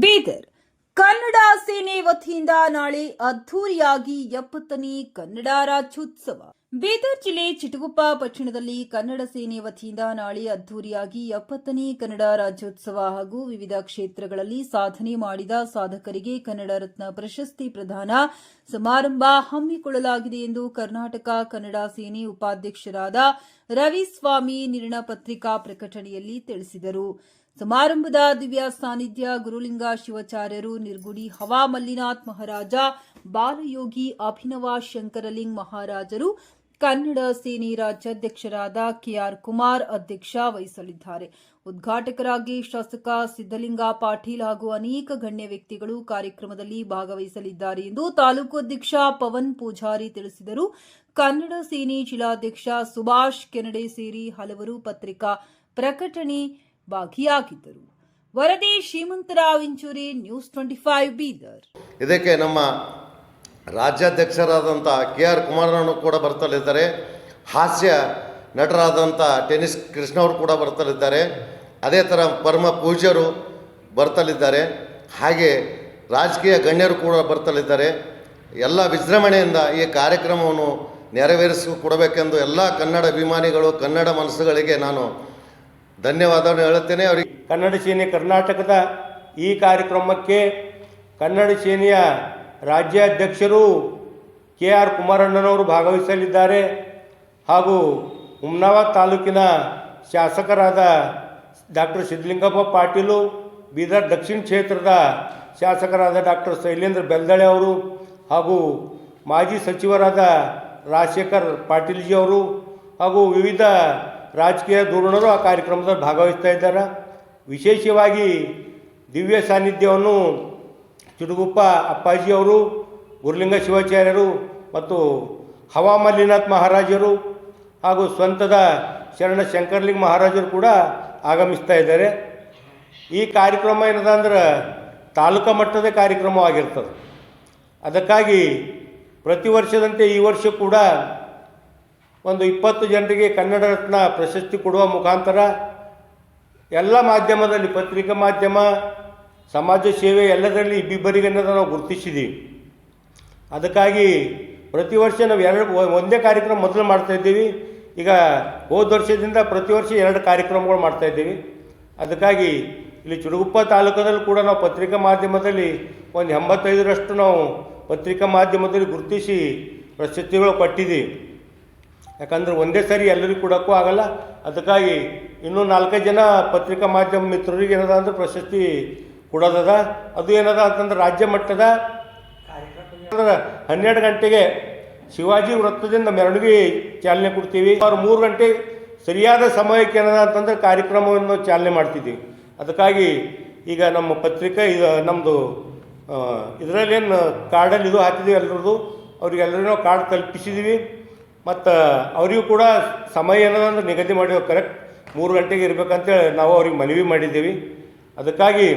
ಬೀದರ್. ಕನ್ನಡ ಸೇನೆ ವತಿಯಿಂದ ನಾಳೆ ಅದ್ಧೂರಿಯಾಗಿ ಎಪ್ಪತ್ತನೇ ಕನ್ನಡ ರಾಜ್ಯೋತ್ಸವ. ಬೀದರ್ ಜಿಲ್ಲೆ ಚಿಟಗುಪ್ಪ ಪಟ್ಟಣದಲ್ಲಿ ಕನ್ನಡ ಸೇನೆ ವತಿಯಿಂದ ನಾಳೆ ಅದ್ಧೂರಿಯಾಗಿ ಎಪ್ಪತ್ತನೇ ಕನ್ನಡ ರಾಜ್ಯೋತ್ಸವ ಹಾಗೂ ವಿವಿಧ ಕ್ಷೇತ್ರಗಳಲ್ಲಿ ಸಾಧನೆ ಮಾಡಿದ ಸಾಧಕರಿಗೆ ಕನ್ನಡ ರತ್ನ ಪ್ರಶಸ್ತಿ ಪ್ರದಾನ ಸಮಾರಂಭ ಹಮ್ಮಿಕೊಳ್ಳಲಾಗಿದೆ ಎಂದು ಕರ್ನಾಟಕ ಕನ್ನಡ ಸೇನೆ ಉಪಾಧ್ಯಕ್ಷರಾದ ರವಿಸ್ವಾಮಿ ನಿರ್ಣಯ ಪತ್ರಿಕಾ ಪ್ರಕಟಣೆಯಲ್ಲಿ ತಿಳಿಸಿದರು. ಸಮಾರಂಭದ ದಿವ್ಯ ಸಾನ್ನಿಧ್ಯ ಗುರುಲಿಂಗ ಶಿವಾಚಾರ್ಯರು ನಿರ್ಗುಡಿ ಹವಾ ಮಲ್ಲಿನಾಥ್ ಮಹಾರಾಜ, ಬಾಲಯೋಗಿ ಅಭಿನವ ಶಂಕರಲಿಂಗ್ ಮಹಾರಾಜರು, ಕನ್ನಡ ಸೇನೆ ರಾಜ್ಯಾಧ್ಯಕ್ಷರಾದ ಕೆಆರ್ ಕುಮಾರ್ ಅಧ್ಯಕ್ಷ ವಹಿಸಲಿದ್ದಾರೆ. ಉದ್ಘಾಟಕರಾಗಿ ಶಾಸಕ ಸಿದ್ದಲಿಂಗ ಪಾಟೀಲ್ ಹಾಗೂ ಅನೇಕ ಗಣ್ಯ ವ್ಯಕ್ತಿಗಳು ಕಾರ್ಯಕ್ರಮದಲ್ಲಿ ಭಾಗವಹಿಸಲಿದ್ದಾರೆ ಎಂದು ತಾಲೂಕು ಅಧ್ಯಕ್ಷ ಪವನ್ ಪೂಜಾರಿ ತಿಳಿಸಿದರು. ಕನ್ನಡ ಸೇನೆ ಜಿಲ್ಲಾಧ್ಯಕ್ಷ ಸುಭಾಷ್ ಕೆನಡೆ ಸೇರಿ ಹಲವರು ಪತ್ರಿಕಾ ಪ್ರಕಟಣೆ ಭಾಗಿಯಾಗಿದ್ದರು. ವರದಿ Shrimantrao Inchuri, news twenty five Bidar. ಇದಕ್ಕೆ ನಮ್ಮ ರಾಜ್ಯಾಧ್ಯಕ್ಷರಾದಂಥ ಕೆ ಆರ್ ಕುಮಾರನವರು ಕೂಡ ಬರ್ತಲಿದ್ದಾರೆ. ಹಾಸ್ಯ ನಟರಾದಂಥ ಟೆನಿಸ್ ಕೃಷ್ಣ ಅವರು ಕೂಡ ಬರ್ತಲಿದ್ದಾರೆ. ಅದೇ ಥರ ಪರಮ ಪೂಜ್ಯರು ಬರ್ತಲಿದ್ದಾರೆ. ಹಾಗೆ ರಾಜಕೀಯ ಗಣ್ಯರು ಕೂಡ ಬರ್ತಲಿದ್ದಾರೆ. ಎಲ್ಲ ವಿಜೃಂಭಣೆಯಿಂದ ಈ ಕಾರ್ಯಕ್ರಮವನ್ನು ನೆರವೇರಿಸಿ ಕೊಡಬೇಕೆಂದು ಎಲ್ಲ ಕನ್ನಡ ಅಭಿಮಾನಿಗಳು, ಕನ್ನಡ ಮನಸ್ಸುಗಳಿಗೆ ನಾನು ಧನ್ಯವಾದವನ್ನು ಹೇಳುತ್ತೇನೆ. ಅವರಿಗೆ ಕನ್ನಡ ಸೇನೆ ಕರ್ನಾಟಕದ ಈ ಕಾರ್ಯಕ್ರಮಕ್ಕೆ ಕನ್ನಡ ಸೇನೆಯ ರಾಜ್ಯಾಧ್ಯಕ್ಷರು ಕೆ ಆರ್ ಕುಮಾರಣ್ಣನವರು ಭಾಗವಹಿಸಲಿದ್ದಾರೆ. ಹಾಗೂ ಹುಮ್ನಾಬಾದ್ ತಾಲೂಕಿನ ಶಾಸಕರಾದ ಡಾಕ್ಟರ್ ಸಿದ್ಧಲಿಂಗಪ್ಪ ಪಾಟೀಲು, ಬೀದರ್ ದಕ್ಷಿಣ ಕ್ಷೇತ್ರದ ಶಾಸಕರಾದ ಡಾಕ್ಟರ್ ಶೈಲೇಂದ್ರ ಬೆಲ್ದಳೆ ಅವರು ಹಾಗೂ ಮಾಜಿ ಸಚಿವರಾದ ರಾಜಶೇಖರ್ ಪಾಟೀಲ್ಜಿ ಅವರು ಹಾಗೂ ವಿವಿಧ ರಾಜಕೀಯ ಧೋರಣರು ಆ ಕಾರ್ಯಕ್ರಮದಲ್ಲಿ ಭಾಗವಹಿಸ್ತಾ ಇದ್ದಾರೆ. ವಿಶೇಷವಾಗಿ ದಿವ್ಯ ಸಾನ್ನಿಧ್ಯವನ್ನು ಚುಡುಗುಪ್ಪ ಅಪ್ಪಾಜಿ ಅವರು ಗುರುಲಿಂಗ ಶಿವಾಚಾರ್ಯರು ಮತ್ತು ಹವಾ ಮಲ್ಲಿನಾಥ್ ಮಹಾರಾಜರು ಹಾಗೂ ಸ್ವಂತದ ಶರಣ ಶಂಕರ್ಲಿಂಗ್ ಮಹಾರಾಜರು ಕೂಡ ಆಗಮಿಸ್ತಾ ಇದ್ದಾರೆ. ಈ ಕಾರ್ಯಕ್ರಮ ಏನದ ಅಂದ್ರೆ ತಾಲೂಕಾ ಮಟ್ಟದ ಕಾರ್ಯಕ್ರಮವಾಗಿರ್ತದೆ. ಅದಕ್ಕಾಗಿ ಪ್ರತಿ ವರ್ಷದಂತೆ ಈ ವರ್ಷ ಕೂಡ ಒಂದು ಇಪ್ಪತ್ತು ಜನರಿಗೆ ಕನ್ನಡ ರತ್ನ ಪ್ರಶಸ್ತಿ ಕೊಡುವ ಮುಖಾಂತರ ಎಲ್ಲ ಮಾಧ್ಯಮದಲ್ಲಿ, ಪತ್ರಿಕಾ ಮಾಧ್ಯಮ, ಸಮಾಜ ಸೇವೆ ಎಲ್ಲದರಲ್ಲಿ ಇಬ್ಬಿಬ್ಬರಿಗೆ ನಾವು ಗುರುತಿಸಿದ್ದೀವಿ. ಅದಕ್ಕಾಗಿ ಪ್ರತಿ ವರ್ಷ ನಾವು ಎರಡು ಒಂದೇ ಕಾರ್ಯಕ್ರಮ ಮೊದಲು ಮಾಡ್ತಾ ಇದ್ದೀವಿ. ಈಗ ಹೋದ ವರ್ಷದಿಂದ ಪ್ರತಿ ವರ್ಷ ಎರಡು ಕಾರ್ಯಕ್ರಮಗಳು ಮಾಡ್ತಾ ಇದ್ದೀವಿ. ಅದಕ್ಕಾಗಿ ಇಲ್ಲಿ ಚುಡುಗುಪ್ಪ ತಾಲೂಕದಲ್ಲಿ ಕೂಡ ನಾವು ಪತ್ರಿಕಾ ಮಾಧ್ಯಮದಲ್ಲಿ ಒಂದು ಎಂಬತ್ತೈದರಷ್ಟು ನಾವು ಪತ್ರಿಕಾ ಮಾಧ್ಯಮದಲ್ಲಿ ಗುರುತಿಸಿ ಪ್ರಶಸ್ತಿಗಳು ಕೊಟ್ಟಿದ್ದೀವಿ. ಯಾಕಂದ್ರೆ ಒಂದೇ ಸರಿ ಎಲ್ಲರಿಗೂ ಕೊಡೋಕ್ಕೂ ಆಗಲ್ಲ. ಅದಕ್ಕಾಗಿ ಇನ್ನೂ ನಾಲ್ಕೈದು ಜನ ಪತ್ರಿಕಾ ಮಾಧ್ಯಮ ಮಿತ್ರರಿಗೆ ಏನದ ಅಂದ್ರೆ ಪ್ರಶಸ್ತಿ ಕೊಡೋದದ. ಅದು ಏನದ ಅಂತಂದ್ರೆ ರಾಜ್ಯ ಮಟ್ಟದ ಹನ್ನೆರಡು ಗಂಟೆಗೆ ಶಿವಾಜಿ ವೃತ್ತದಿಂದ ಮೆರವಣಿಗೆ ಚಾಲನೆ ಕೊಡ್ತೀವಿ. ಅವ್ರು ಮೂರು ಗಂಟೆ ಸರಿಯಾದ ಸಮಯಕ್ಕೆ ಏನದ ಅಂತಂದ್ರೆ ಕಾರ್ಯಕ್ರಮವನ್ನು ಚಾಲನೆ ಮಾಡ್ತಿದ್ದೀವಿ ಅದಕ್ಕಾಗಿ ಈಗ ನಮ್ಮ ಪತ್ರಿಕೆ ಇದು ನಮ್ಮದು ಇದರಲ್ಲೇನು ಕಾರ್ಡಲ್ಲಿ ಇದು ಹಾಕಿದ್ದೀವಿ ಎಲ್ಲರದು. ಅವ್ರಿಗೆಲ್ಲರೂ ಕಾರ್ಡ್ ಕಲ್ಪಿಸಿದ್ದೀವಿ ಮತ್ತು ಅವರಿಗೂ ಕೂಡ ಸಮಯ ಏನದಂದ್ರೆ ನಿಗದಿ ಮಾಡಿರೋ ಕರೆಕ್ಟ್ ಮೂರು ಗಂಟೆಗೆ ಇರಬೇಕಂತೇಳಿ ನಾವು ಅವ್ರಿಗೆ ಮನವಿ ಮಾಡಿದ್ದೀವಿ. ಅದಕ್ಕಾಗಿ